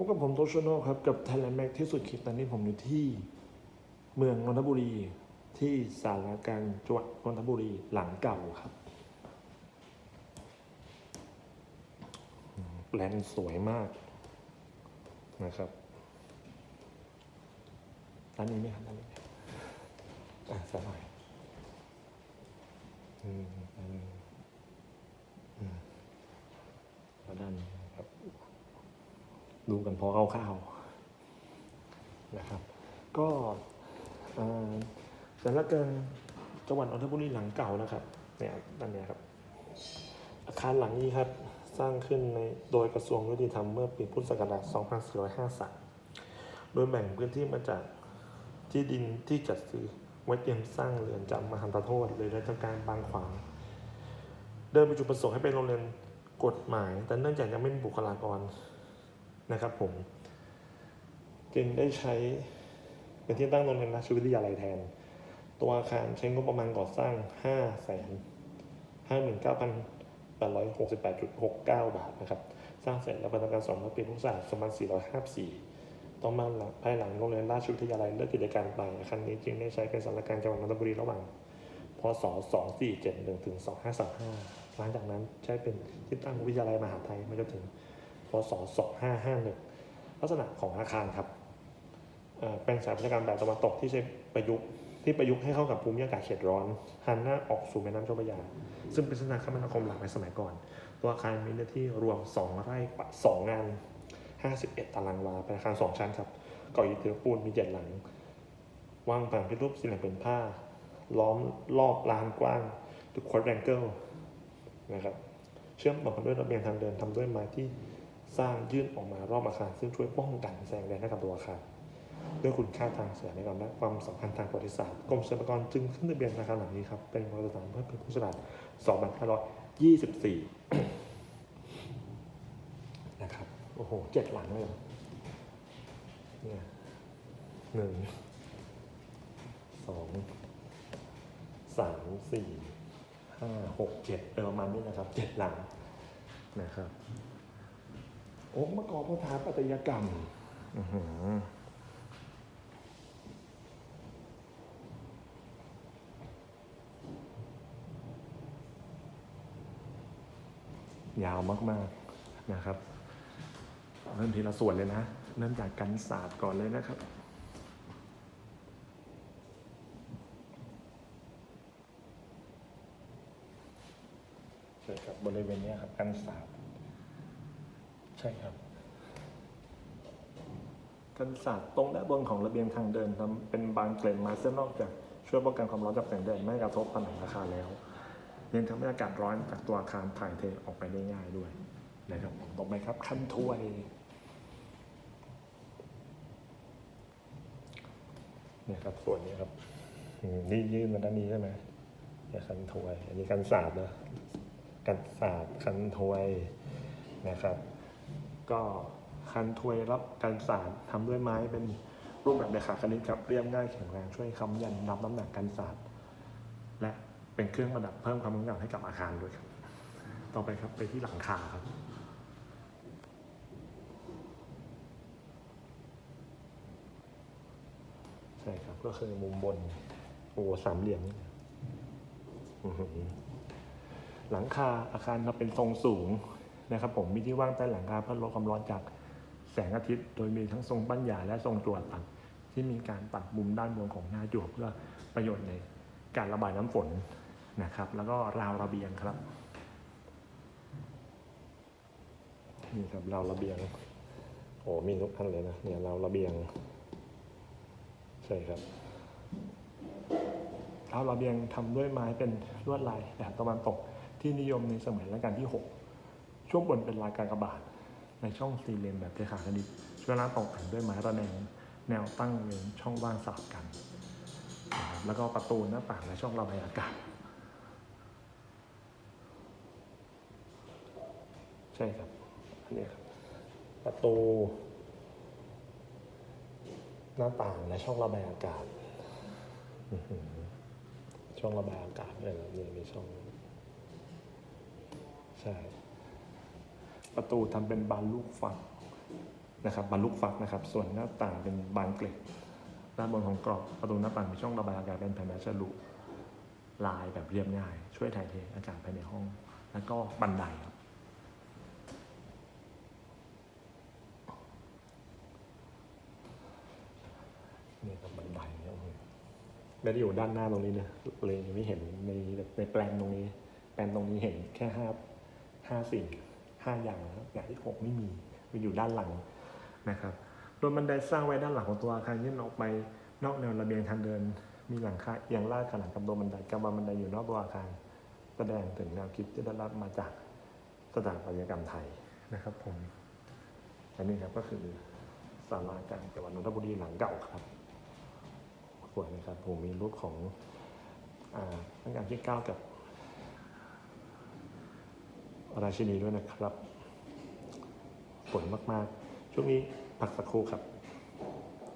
พบกับผมโตชโนครับ กับ Thailand Mac ที่สุดคลิปตอนนี้ผมอยู่ที่ เมืองนนทบุรี ที่สารกลางจังหวัดนนทบุรีหลังเก่าครับอืมแลนด์สวยมากนะครับร้านนี้ไหมครับร้านนี้อะสักหน่อยอืมอืมอืมด้านนี้ ดูกันพอคร่าวๆนะครับ ก็เอ่อสารกลางจังหวัดนนทบุรีหลังเก่านะครับเนี่ยด้านเนี้ยครับ อาคารหลังนี้ครับสร้างขึ้นในโดยกระทรวงยุติธรรมเมื่อปีพุทธศักราช 2453 โดยแบ่งพื้นที่มาจากที่ดินที่จัดซื้อไว้เตรียมสร้างเรือนจำมหันตโทษหรือรือนจำกางบางขวาง เดิมเป็นจุดประสงค์ให้เป็นโรงเรียนกฎหมาย แต่เนื่องจากยังไม่มีบุคลากร นะครับผม จึงได้ใช้เป็นที่ตั้งโรงเรียนราชวิทยาลัยแทน ตัวอาคารใช้งบประมาณก่อสร้าง 5 5 9 868.69 บาทนะครับ สร้างเสร็จและประกาศสองปีพุทธศักราช2454 ต่อมาภายหลังโรงเรียนราชวิทยาลัยเลิกกิจการไปอาคารนี้จึงได้ใช้เป็นสำนักานจังหวัดนนทบุรีระหว่างพศ 2471ถึง2535 หลังจากนั้นใช้เป็นที่ตั้งวิทยาลัยมหาไทยมาจนถึง พศ 2551 ลักษณะของอาคารครับเป็นสถาปัตยกรรมแบบตะวันตกที่ใช้ประยุกต์ที่ประยุกต์ให้เข้ากับภูมิอากาศเขตร้อนหันหน้าออกสู่แม่น้ำเจ้าพระยา ซึ่งเป็นเส้นทางคมนาคมหลักในสมัยก่อน ตัวอาคารมีเนื้อที่รวม 2 ไร่กว่า2งาน 51 ตารางวา เป็นอาคาร 2 ชั้นครับก่ออิฐถือปูนมี7หลังวางผังเป็นรูปสี่เหลี่ยมเป็นผ้า ล้อมรอบลานกว้างทุกควอดแรงเกิลนะครับ เชื่อมต่อกันด้วยระเบียงทางเดินทำด้วยไม้ที่ สร้างยื่นออกมารอบอาคารซึ่งช่วยป้องกันแสงแดดให้กับตัวอาคารด้วยคุณค่าทางเสียในกรรมและความสำคัญทางประวัติศาสตร์กรมศิลปากรจึงขึ้นทะเบียนอาคารหลังนี้ครับเป็นมรดกสถานเพื่อเป็นพุทธศักราช2524 นะครับโอ้โหเจ็ดหลังเลยเหรอเนี่ยหนึ่งสองสามสี่ห้าหกเจ็ดเออประมาณนี้นะครับเจ็ดหลังนะครับ องค์ประกอบสถาปัตยกรรมยาวมาก ๆ นะครับ เริ่มทีละส่วนเลยนะ เริ่มจากกันศาสตร์ก่อนเลยนะครับใช่ครับบริเวณนี้ครับกันศาสตร์ ใช่ครับ กันศาสตร์ตรงด้านบนของระเบียงทางเดินทำเป็นบานเกล็ดมาซึ่งนอกจากช่วยป้องกันความร้อนจากแสงแดดไม่กระทบผนังอาคารแล้วยังทำให้อากาศร้อนจากตัวอาคารถ่ายเทออกไปได้ง่ายด้วยนะครับต่อไปครับขั้นถ้วยเนี่ยครับส่วนนี้ครับนี่ยื่นมาด้านนี้ใช่ไหมเนี่ยคันถ้วย อันนี้กันศาสตร์นะกันศาสตร์คันถ้วยนะครับ ก็คันถวยรับกันศาสตร์ทำด้วยไม้เป็นรูปแบบเลขาคณิตครับเรียบง่ายแข็งแรงช่วยค้ำยันนับน้ำหนักกันศาสตร์และเป็นเครื่องประดับเพิ่มความงดงามให้กับอาคารด้วยครับ ต่อไปครับไปที่หลังคาครับใช่ครับก็คือมุมบนโอ้สามเหลี่ยมนี่หลังคาอาคารครับเป็นทรงสูง นะครับผมมีที่ว่างใต้หลังคาเพื่อลดความร้อนจากแสงอาทิตย์ โดยมีทั้งทรงปั้นหยาและทรงตรวจตัด ที่มีการตัดมุมด้านบนของหน้าจั่วเพื่อประโยชน์ในการระบายน้ำฝนนะครับ แล้วก็ราวระเบียงครับนี่ครับราวระเบียงโอ้มีทุกท่านเลยนะเนี่ยราวระเบียง ใช่ครับราวระเบียงทำด้วยไม้เป็นลวดลายแบบตะวันตกที่นิยมในสมัยรัชกาลที่ 6 ช่วงบนเป็นลายการกระบาดในช่องสี่เหลี่ยมแบบเทขาคณิตช่วงล่างตกแต่งด้วยไม้ระแนงแนวตั้งเว้นช่องว่างสลับกัน แล้วก็ประตูหน้าต่างและช่องระบายอากาศ ใช่ครับอันนี้ครับ ประตู หน้าต่างและช่องระบายอากาศช่องระบายอากาศเลยนะนี่มีช่อง ใช่ ประตูทำเป็นบานลูกฟักนะครับบรรลุฟักนะครับ ส่วนหน้าต่างเป็นบานเกล็ดด้านบนของกรอบประตูหน้าต่างมีช่องระบายอากาศเป็นแผ่นไม้ฉลุลายแบบเรียบง่าย ช่วยถ่ายเทอากาศภายในห้อง แล้วก็บันไดครับนี่ครับบันไดเนี่ยไม่ได้อยู่ด้านหน้าตรงนี้นะเลยไม่เห็นในในแปลนตรงนี้ แปลนตรงนี้เห็นแค่ห้าห้าสิ่ง ห้าอย่างนะครับอย่างที่หกไม่มีมีอยู่ด้านหลังนะครับโดยบันไดสร้างไว้ด้านหลังของตัวอาคารยื่นออกไปนอกแนวระเบียงทางเดิน มีหลังคาเอียงลาดขนาดกับตัวบันไดกำบังบันไดอยู่นอกตัวอาคาร แสดงถึงแนวคิดที่ได้รับมาจากสถาปัตยกรรมไทยนะครับผมอันนี้ครับก็คือศาลาการจังหวัดนนทบุรีหลังเก่าครับสวยนะครับผมมีรูปของอ่ารัชกาลที่เก้ากับ ราชินีด้วยนะครับสวยมาก ๆ ช่วงนี้พักสักครู่ครับ